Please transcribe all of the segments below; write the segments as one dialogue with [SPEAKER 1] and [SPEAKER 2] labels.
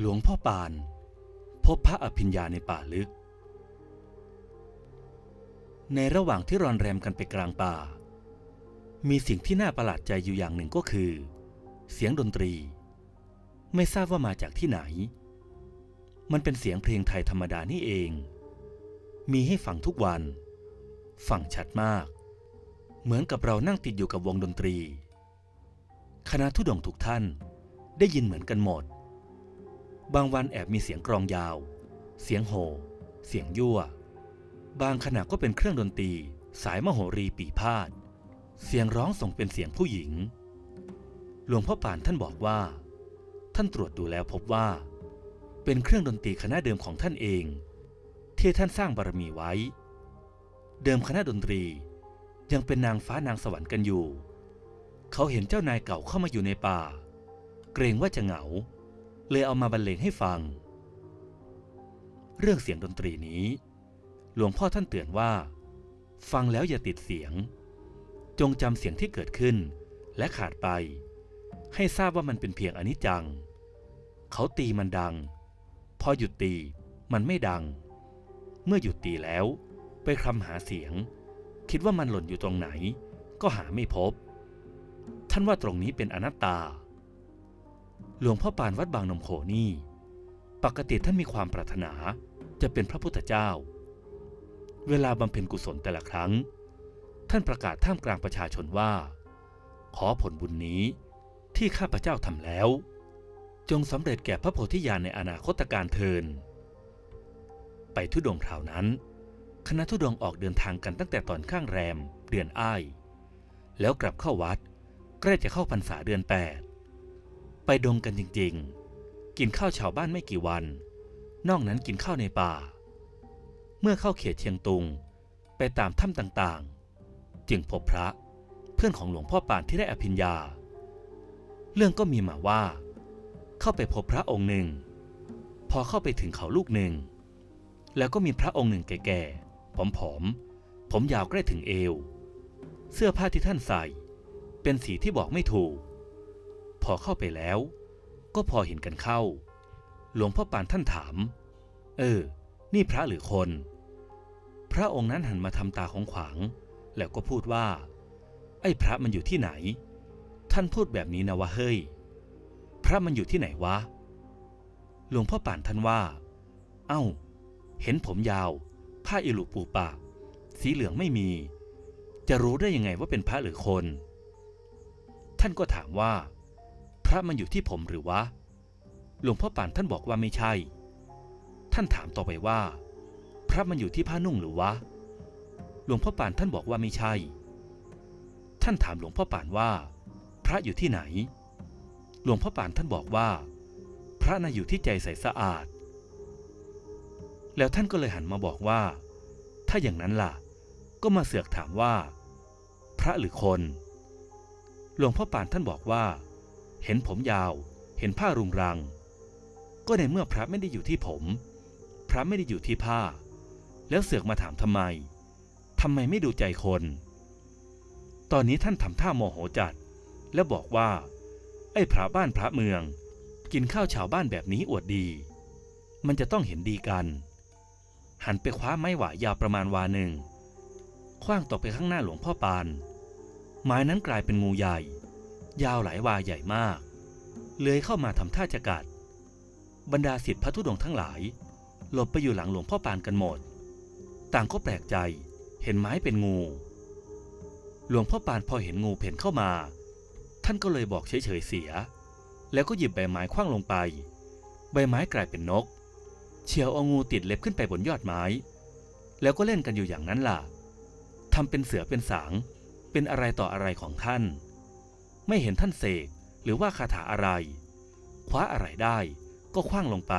[SPEAKER 1] หลวงพ่อปาน พบพระอภิญญาในป่าลึก ในระหว่างที่รอนแรมกันไปกลางป่า มีสิ่งที่น่าประหลาดใจอยู่อย่างหนึ่งก็คือ เสียงดนตรี ไม่ทราบว่ามาจากที่ไหน มันเป็นเสียงเพลงไทยธรรมดานี่เอง มีให้ฟังทุกวัน ฟังชัดมาก เหมือนกับเรานั่งติดอยู่กับวงดนตรี คณะทุดงทุกท่านได้ยินเหมือนกันหมด บางวันแอบมีเสียงกรองยาว เสียงโห่ เสียงยั่ว บางขณะก็เป็นเครื่องดนตรี สายมโหรีปีพาด เสียงร้องส่งเป็นเสียงผู้หญิง หลวงพ่อป่านท่านบอกว่า ท่านตรวจดูแล้วพบว่า เป็นเครื่องดนตรีคณะเดิมของท่านเอง ที่ท่านสร้างบารมีไว้ เดิมคณะดนตรียังเป็นนางฟ้านางสวรรค์กันอยู่ เขาเห็นเจ้านายเก่าเข้ามาอยู่ในป่า เกรงว่าจะเหงา เลยเอามาบรรเลงให้ฟัง เรื่องเสียงดนตรีนี้ หลวงพ่อท่านเตือนว่า ฟังแล้วอย่าติดเสียง จงจำเสียงที่เกิดขึ้น และขาดไป ให้ทราบว่ามันเป็นเพียงอนิจจัง เขาตีมันดัง พอหยุดตีมันไม่ดัง เมื่อหยุดตีแล้ว ไปคลำหาเสียง คิดว่ามันหล่นอยู่ตรงไหน ก็หาไม่พบ ท่านว่าตรงนี้เป็นอนัตตา หลวงพ่อปานวัดบางนมโขนี่ ปกติท่านมีความปรารถนาจะเป็นพระพุทธเจ้า เวลาบำเพ็ญกุศลแต่ละครั้ง ท่านประกาศท่ามกลางประชาชนว่า ขอผลบุญนี้ที่ข้าพเจ้าทำแล้ว จงสำเร็จแก่พระโพธิญาณในอนาคตการเทิน ไปทุดงคราวนั้น คณะทุดงออกเดินทางกันตั้งแต่ตอนข้างแรม เดือนอ้าย แล้วกลับเข้าวัดใกล้จะเข้าพรรษาเดือนแปด ไปดงกันจริงๆ กินข้าวชาวบ้านไม่กี่วัน นอกนั้นกินข้าวในป่า เมื่อเข้าเขตเชียงตุง ไปตามถ้ำต่างๆ จึงพบพระเพื่อนของหลวงพ่อปานที่ได้อภิญญา เรื่องก็มีมาว่า เข้าไปพบพระองค์หนึ่ง พอเข้าไปถึงเขาลูกหนึ่ง แล้วก็มีพระองค์หนึ่งแก่ๆ ผอมๆ ผมยาวใกล้ถึงเอว เสื้อผ้าที่ท่านใส่ เป็นสีที่บอกไม่ถูก พอเข้าไปแล้ว ก็พอเห็นกันเข้า หลวงพ่อปานท่านถาม เออ นี่พระหรือคน พระองค์นั้นหันมาทำตาของขวาง แล้วก็พูดว่า ไอ้พระมันอยู่ที่ไหน ท่านพูดแบบนี้นะวะเฮ้ย พระมันอยู่ที่ไหนวะ หลวงพ่อป่านท่านว่า เอ้า เห็นผมยาว ผ้าอิลุปูปาก สีเหลืองไม่มี จะรู้ได้ยังไงว่าเป็นพระหรือคน ท่านก็ถามว่า พระมันอยู่ที่ผมหรือวะ หลวงพ่อป่านท่านบอกว่าไม่ใช่ ท่านถามต่อไปว่า พระมันอยู่ที่ผ้านุ่งหรือวะ หลวงพ่อป่านท่านบอกว่าไม่ใช่ ท่านถามหลวงพ่อป่านว่า พระอยู่ที่ไหน หลวงพ่อป่านท่านบอกว่า พระน่ะอยู่ที่ใจใสสะอาด แล้วท่านก็เลยหันมาบอกว่า ถ้าอย่างนั้นล่ะ ก็มาเสือกถามว่า พระหรือคน หลวงพ่อป่านท่านบอกว่า เห็นผมยาว เห็นผ้ารุงรัง ก็ในเมื่อพระไม่ได้อยู่ที่ผม พระไม่ได้อยู่ที่ผ้า แล้วเสือกมาถามทำไมทำไมไม่ดูใจคน ตอนนี้ท่านทำท่าโมโหจัด แล้วบอกว่า ไอ้พระบ้านพระเมือง กินข้าวชาวบ้านแบบนี้อวดดี มันจะต้องเห็นดีกัน หันไปคว้าไม้หวายยาวประมาณวาหนึ่งคว้างตกไปข้างหน้าหลวงพ่อปาน ไม้นั้นกลายเป็นงูใหญ่ ยาวหลายวาใหญ่มาก เลื้อยเข้ามาทำท่าจะกัด บรรดาศิษย์พระธุดงทั้งหลาย หลบไปอยู่หลังหลวงพ่อปานกันหมด ต่างก็แปลกใจเห็นไม้เป็นงู หลวงพ่อปานพอเห็นงูเพ่นเข้ามา ท่านก็เลยบอกเฉยๆเสีย แล้วก็หยิบใบไม้คว้างลงไป ใบไม้กลายเป็นนก เฉียวเอางูติดเล็บขึ้นไปบนยอดไม้ แล้วก็เล่นกันอยู่อย่างนั้นล่ะทำเป็นเสือเป็นสาง เป็นอะไรต่ออะไรของท่าน ไม่เห็นท่านเสกหรือว่าคาถาอะไร คว้าอะไรได้ก็คว้างลงไป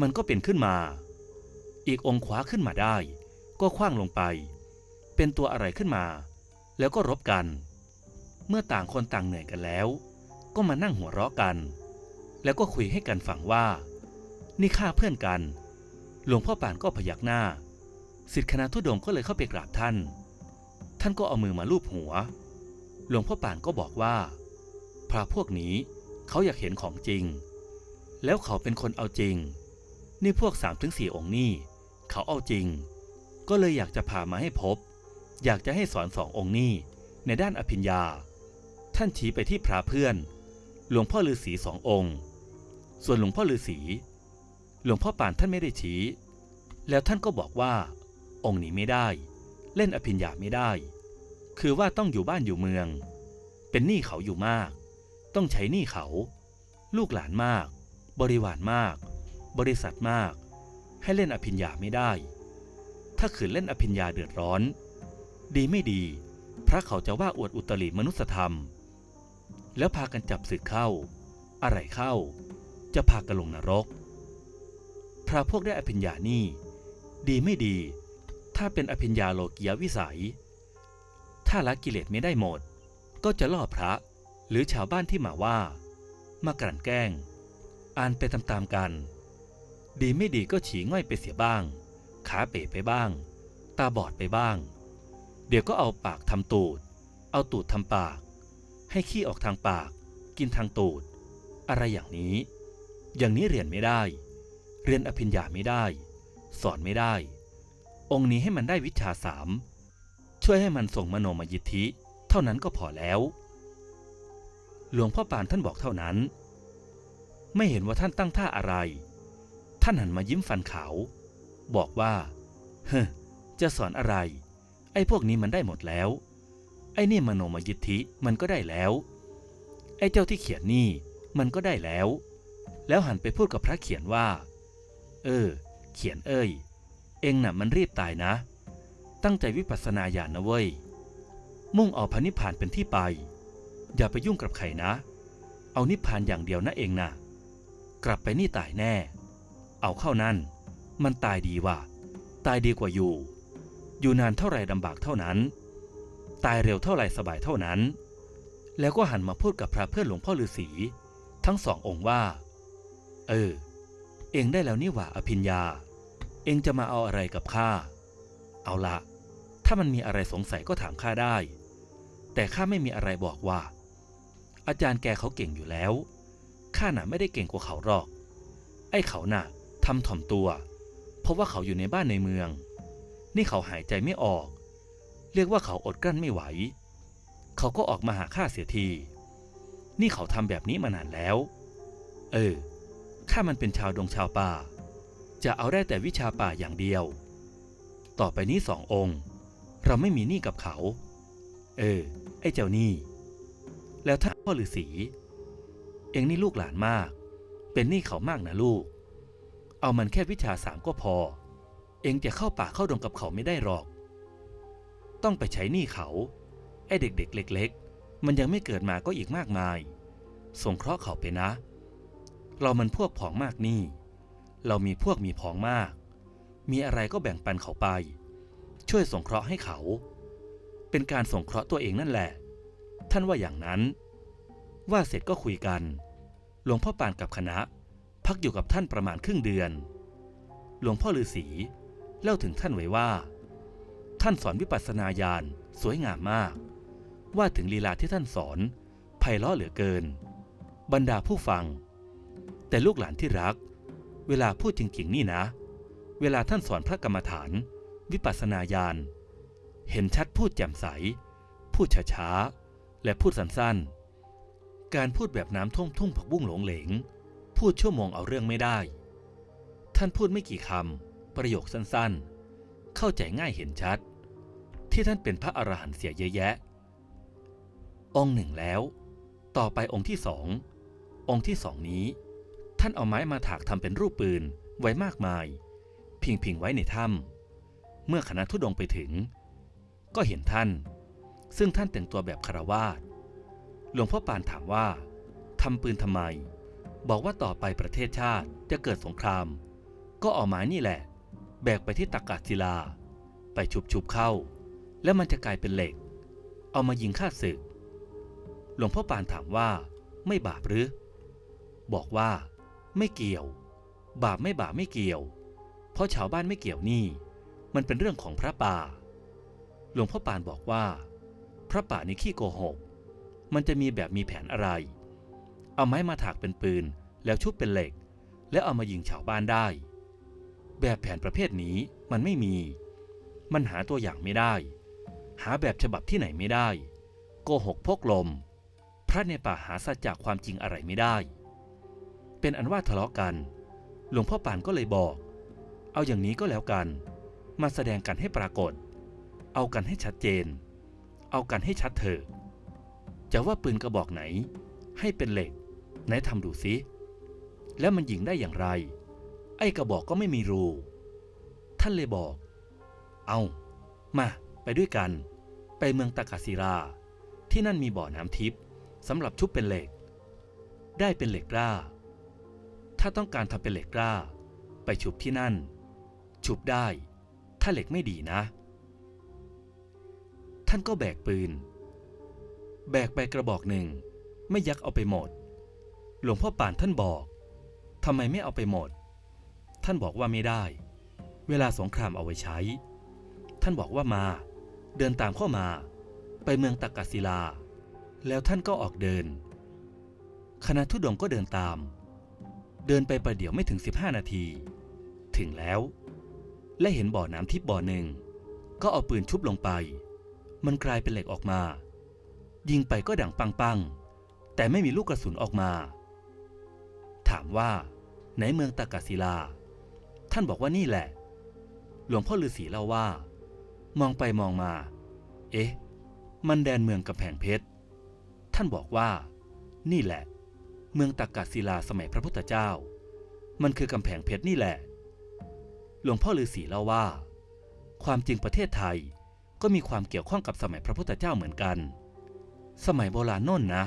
[SPEAKER 1] มันก็เป็นขึ้นมา อีกองค์คว้าขึ้นมาได้ ก็คว้างลงไป เป็นตัวอะไรขึ้นมา แล้วก็รบกัน เมื่อต่างคนต่างเหนื่อยกันแล้ว ก็มานั่งหัวเราะกัน แล้วก็คุยให้กันฟังว่า นี่ข้าเพื่อนกัน หลวงพ่อป่านก็พยักหน้าสิทธิคณะทุดงก็เลยเข้าไปกราบท่าน ท่านก็เอามือมาลูบหัว หลวงพ่อป่านก็บอกว่า พระพวกนี้เขาอยากเห็นของจริง แล้วเขาเป็นคนเอาจริง นี่พวกสามถึงสี่องค์นี่เขาเอาจริง ก็เลยอยากจะพามาให้พบ อยากจะให้สอนสององค์นี่ในด้านอภิญญา ท่านชี้ไปที่พระเพื่อน หลวงพ่อฤาษีสององค์ ส่วนหลวงพ่อฤาษีหลวงพ่อป่านท่านไม่ได้ชี้ แล้วท่านก็บอกว่า องค์นี้ไม่ได้ เล่นอภิญญาไม่ได้ คือว่าต้องอยู่บ้านอยู่เมือง เป็นหนี้เขาอยู่มาก ต้องใช้หนี้เขา ลูกหลานมาก บริวารมาก บริษัทมาก ให้เล่นอภิญญาไม่ได้ ถ้าขืนเล่นอภิญญาเดือดร้อน ดีไม่ดี พระเขาจะว่าอวดอุตริมนุสธรรม แล้วพากันจับศึกเข้า อะไรเข้า จะพากันลงนรก พระพวกได้อภิญญานี่ ดีไม่ดี ถ้าเป็นอภิญญาโลกียวิสัย ถ้าละกิเลสไม่ได้หมด ก็จะล่อพระ หรือชาวบ้านที่มาว่า มากลั่นแกล้ง อ่านไปตามๆกัน ดีไม่ดีก็ฉีง่อยไปเสียบ้าง ขาเป๋ไปบ้าง ตาบอดไปบ้าง เดี๋ยวก็เอาปากทำตูด เอาตูดทำปาก ให้ขี้ออกทางปาก กินทางตูด อะไรอย่างนี้ อย่างนี้เรียนไม่ได้ เรียนอภิญญาไม่ได้ สอนไม่ได้ องค์นี้ให้มันได้วิชาสาม ช่วยให้มันส่งมโนมยิทธิ เท่านั้นก็พอแล้ว หลวงพ่อปานท่านบอกเท่านั้น ไม่เห็นว่าท่านตั้งท่าอะไร ท่านหันมายิ้มฟันขาวบอกว่าเฮ้จะสอนอะไร ไอ้พวกนี้มันได้หมดแล้ว ไอ้นี่มโนมยิทธิมันก็ได้แล้ว ไอ้เจ้าที่เขียนนี่มันก็ได้แล้ว แล้วหันไปพูดกับพระเขียนว่า เออ เขียนเอ้ย เองน่ะมันรีบตายนะ ตั้งใจวิปัสสนาญาณนะเว้ย มุ่งเอาพระนิพพานเป็นที่ไป อย่าไปยุ่งกับใครนะ เอานิพพานอย่างเดียวนะเองนะกลับไปนี่ตายแน่ เอาเข้านั่น มันตายดีว่ะ ตายดีกว่าอยู่ อยู่นานเท่าไรลำบากเท่านั้น ตายเร็วเท่าไรสบายเท่านั้น แล้วก็หันมาพูดกับพระเพื่อนหลวงพ่อฤาษีทั้งสององค์ว่า เออ เองได้แล้วนี่หว่าอภิญญา เองจะมาเอาอะไรกับข้า เอาละ ถ้ามันมีอะไรสงสัยก็ถามข้าได้ แต่ข้าไม่มีอะไรบอกว่า อาจารย์แกเขาเก่งอยู่แล้ว ข้าน่ะไม่ได้เก่งกว่าเขาหรอก ไอ้เขาน่ะทำถ่อมตัว เพราะว่าเขาอยู่ในบ้านในเมือง นี่เขาหายใจไม่ออก เรียกว่าเขาอดกลั้นไม่ไหว เขาก็ออกมาหาข้าเสียที นี่เขาทำแบบนี้มานานแล้ว เออ ข้ามันเป็นชาวดงชาวป่า จะเอาได้แต่วิชาป่าอย่างเดียว ต่อไปนี้สององค์ เราไม่มีหนี้กับเขา เออ ไอ้เจ้าหนี้แล้วถ้าพ่อฤาษีเองนี่ลูกหลานมาก เป็นหนี้เขามากนะลูก เอามันแค่วิชาสามก็พอ เองจะเข้าป่าเข้าดงกับเขาไม่ได้หรอก ต้องไปใช้หนี้เขา ไอ้เด็กๆ เล็ก ๆ มันยังไม่เกิดมาก็อีกมากมาย สงเคราะห์เขาไปนะ เรามันพวกผองมากนี่เรามีพวกมีผองมาก มีอะไรก็แบ่งปันเขาไป ช่วยสงเคราะห์ให้เขา เป็นการสงเคราะห์ตัวเองนั่นแหละ ท่านว่าอย่างนั้น ว่าเสร็จก็คุยกัน หลวงพ่อปานกับคณะ พักอยู่กับท่านประมาณครึ่งเดือน หลวงพ่อฤาษีเล่าถึงท่านไว้ว่า ท่านสอนวิปัสสนาญาณสวยงามมาก ว่าถึงลีลาที่ท่านสอนไพเราะเหลือเกิน บรรดาผู้ฟัง แต่ลูกหลานที่รัก เวลาพูดจริงๆนี่นะ เวลาท่านสอนพระกรรมฐาน วิปัสสนาญาณ เห็นชัดพูดแจ่มใส พูดช้าๆ และพูดสั้นๆ การพูดแบบน้ำท่วมทุ่งผักบุ้งหลงเหลง พูดชั่วโมงเอาเรื่องไม่ได้ ท่านพูดไม่กี่คำ ประโยคสั้นๆ เข้าใจง่ายเห็นชัด ที่ท่านเป็นพระอรหันต์เสียเยอะแยะ องค์หนึ่งแล้ว ต่อไปองค์ที่สอง องค์ที่สองนี้ ท่านเอาไม้มาถากทำเป็นรูปปืนไว้มากมาย พิงพิงไว้ในถ้ำ เมื่อคณะทุดงไปถึง ก็เห็นท่าน ซึ่งท่านแต่งตัวแบบคารวาสหลวงพ่อปานถามว่าทำปืนทำไม บอกว่าต่อไปประเทศชาติจะเกิดสงคราม ก็เอาไม้นี่แหละ แบกไปที่ตักกาศิลา ไปชุบๆเข้า แล้วมันจะกลายเป็นเหล็ก เอามายิงฆ่าศึก หลวงพ่อปานถามว่า ไม่บาปหรือ บอกว่า ไม่เกี่ยว บาปไม่บาปไม่เกี่ยว เพราะชาวบ้านไม่เกี่ยวนี่ มันเป็นเรื่องของพระป่า หลวงพ่อปานบอกว่า พระป่านี่ขี้โกหก มันจะมีแบบมีแผนอะไร เอาไม้มาถากเป็นปืน แล้วชุบเป็นเหล็ก และเอามายิงชาวบ้านได้ แบบแผนประเภทนี้มันไม่มี มันหาตัวอย่างไม่ได้ หาแบบฉบับที่ไหนไม่ได้ โกหกพกลม พระในป่าหาสัจจากความจริงอะไรไม่ได้ เป็นอันว่าทะเลาะกัน หลวงพ่อปานก็เลยบอก เอาอย่างนี้ก็แล้วกัน มาแสดงกันให้ปรากฏ เอากันให้ชัดเจน เอากันให้ชัดเถอะจะว่าปืนกระบอกไหน ให้เป็นเหล็ก ไหนทำดูซิแล้วมันยิงได้อย่างไร ไอ้กระบอกก็ไม่มีรู ท่านเลยบอก เอา มาไปด้วยกัน ไปเมืองตากาศิราที่นั่นมีบ่อน้ำทิพย์สำหรับชุบเป็นเหล็ก ได้เป็นเหล็กกล้าถ้าต้องการทำเป็นเหล็กกล้าไปชุบที่นั่น ชุบได้ ถ้าเหล็กไม่ดีนะ ท่านก็แบกปืน แบกไปกระบอกหนึ่ง ไม่ยักเอาไปหมด หลวงพ่อป่านท่านบอกทำไมไม่เอาไปหมด ท่านบอกว่าไม่ได้ เวลาสงครามเอาไว้ใช้ ท่านบอกว่ามา เดินตามเข้ามา ไปเมืองตักกศิลา แล้วท่านก็ออกเดิน คณะทุดงก็เดินตาม เดินไปประเดี๋ยวไม่ถึง 15 นาที ถึงแล้ว และเห็นบ่อน้ำทิพย์บ่อหนึ่ง ก็เอาปืนชุบลงไป มันกลายเป็นเหล็กออกมา ยิงไปก็ดังปังๆแต่ไม่มีลูกกระสุนออกมา ถามว่าไหนเมืองตากศิลา ท่านบอกว่านี่แหละ หลวงพ่อฤาษีเล่าว่า มองไปมองมา เอ๊ะ มันแดนเมืองกำแพงเพชร ท่านบอกว่า นี่แหละ เมืองตากศิลาสมัยพระพุทธเจ้า มันคือกำแพงเพชรนี่แหละ หลวงพ่อฤาษีเล่าว่า ความจริงประเทศไทยก็มีความเกี่ยวข้องกับสมัยพระพุทธเจ้าเหมือนกัน สมัยโบราณน่นนะ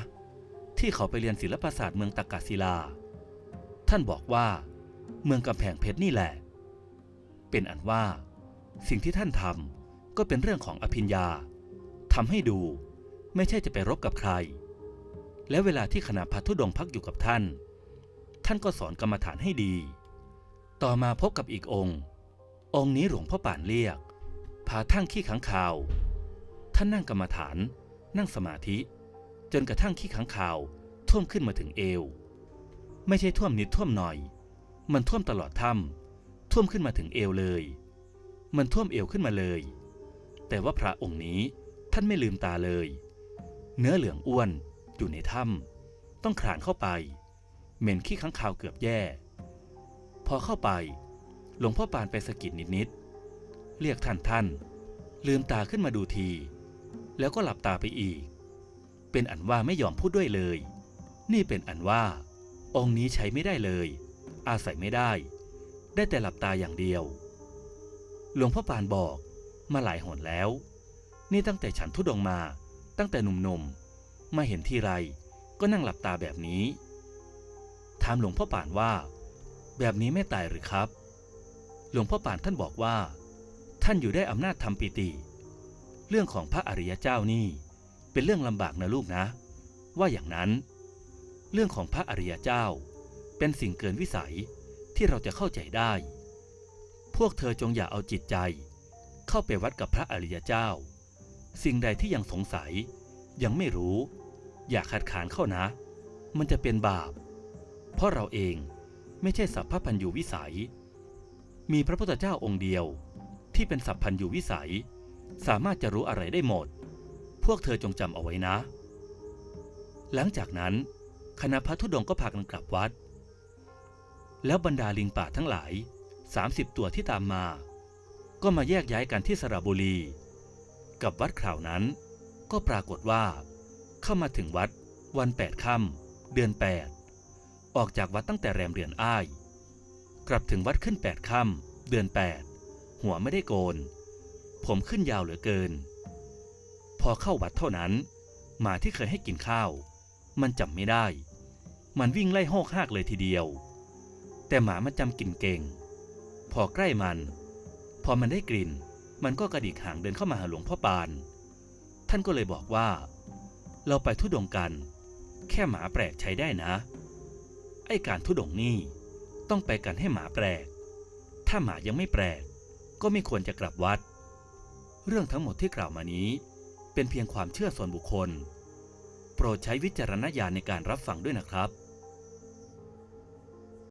[SPEAKER 1] ที่เขาไปเรียนศิลปศาสตร์เมืองตากาศิลา ท่านบอกว่า เมืองกำแพงเพชรนี่แหละ เป็นอันว่า สิ่งที่ท่านทำก็เป็นเรื่องของอภิญญาทำให้ดูไม่ใช่จะไปรบกับใคร และเวลาที่คณะพัทุดงพักอยู่กับท่าน ท่านก็สอนกรรมฐานให้ดี ต่อมาพบกับอีกองค์ องค์นี้หลวงพ่อป่านเรียกผาทั้งขี้ขังข่าว ท่านนั่งกรรมฐาน นั่งสมาธิ จนกระทั่งขี้ขังข่าว ท่วมขึ้นมาถึงเอว ไม่ใช่ท่วมนิดท่วมหน่อย มันท่วมตลอดถ้ำท่วมขึ้นมาถึงเอวเลย มันท่วมเอวขึ้นมาเลย แต่ว่าพระองค์นี้ท่านไม่ลืมตาเลย เนื้อเหลืองอ้วนอยู่ในถ้ำต้องคลานเข้าไป เหม็นขี้ขังข่าวเกือบแย่ พอเข้าไป หลวงพ่อปานไปสะกิดนิดๆ เรียกท่านท่าน ลืมตาขึ้นมาดูที แล้วก็หลับตาไปอีก เป็นอันว่าไม่ยอมพูดด้วยเลย นี่เป็นอันว่า องค์นี้ใช้ไม่ได้เลย อาศัยไม่ได้ ได้แต่หลับตาอย่างเดียว หลวงพ่อปานบอกมาหลายหนแล้ว นี่ตั้งแต่ฉันทุดงมา ตั้งแต่หนุ่มๆ มาเห็นทีไรก็นั่งหลับตาแบบนี้ ถามหลวงพ่อป่านว่า แบบนี้ไม่ตายหรือครับ หลวงพ่อป่านท่านบอกว่า ท่านอยู่ได้อำนาจทำปิติ เรื่องของพระอริยเจ้านี่ เป็นเรื่องลำบากนะลูกนะ ว่าอย่างนั้น เรื่องของพระอริยเจ้า เป็นสิ่งเกินวิสัยที่เราจะเข้าใจได้ พวกเธอจงอย่าเอาจิตใจ เข้าไปวัดกับพระอริยเจ้า สิ่งใดที่ยังสงสัย ยังไม่รู้ อย่าขัดขานเข้านะ มันจะเป็นบาป เพราะเราเอง ไม่ใช่สัพพพันยูวิสัย มีพระพุทธเจ้าองค์เดียวที่เป็นสัพพันยูวิสัย สามารถจะรู้อะไรได้หมด พวกเธอจงจำเอาไว้นะ หลังจากนั้น คณะพระธุดงค์ก็พากันกลับวัด แล้วบรรดาลิงป่าทั้งหลาย 30 ตัวที่ตามมา ก็มาแยกย้ายกันที่สระบุรี กับวัดคราวนั้น ก็ปรากฏว่า เข้ามาถึงวัดวันแปดค่ำเดือนแปด ออกจากวัดตั้งแต่แรมเดือนอ้าย กลับถึงวัดขึ้นแปดค่ำเดือนแปดหัวไม่ได้โกน ผมขึ้นยาวเหลือเกิน พอเข้าวัดเท่านั้น หมาที่เคยให้กินข้าว มันจำไม่ได้ มันวิ่งไล่โหกหากเลยทีเดียว แต่หมามันจำกลิ่นเก่ง พอใกล้มัน พอมันได้กลิ่น มันก็กระดิกหางเดินเข้ามาหาหลวงพ่อปาน ท่านก็เลยบอกว่า เราไปทุดงกัน แค่หมาแปลกใช้ได้นะ ไอ้การทุดงนี่ต้องไปกันให้หมาแปลก ถ้าหมายังไม่แปลก ก็ไม่ควรจะกลับวัด เรื่องทั้งหมดที่กล่าวมานี้ เป็นเพียงความเชื่อส่วนบุคคล โปรดใช้วิจารณญาณในการรับฟังด้วยนะครับ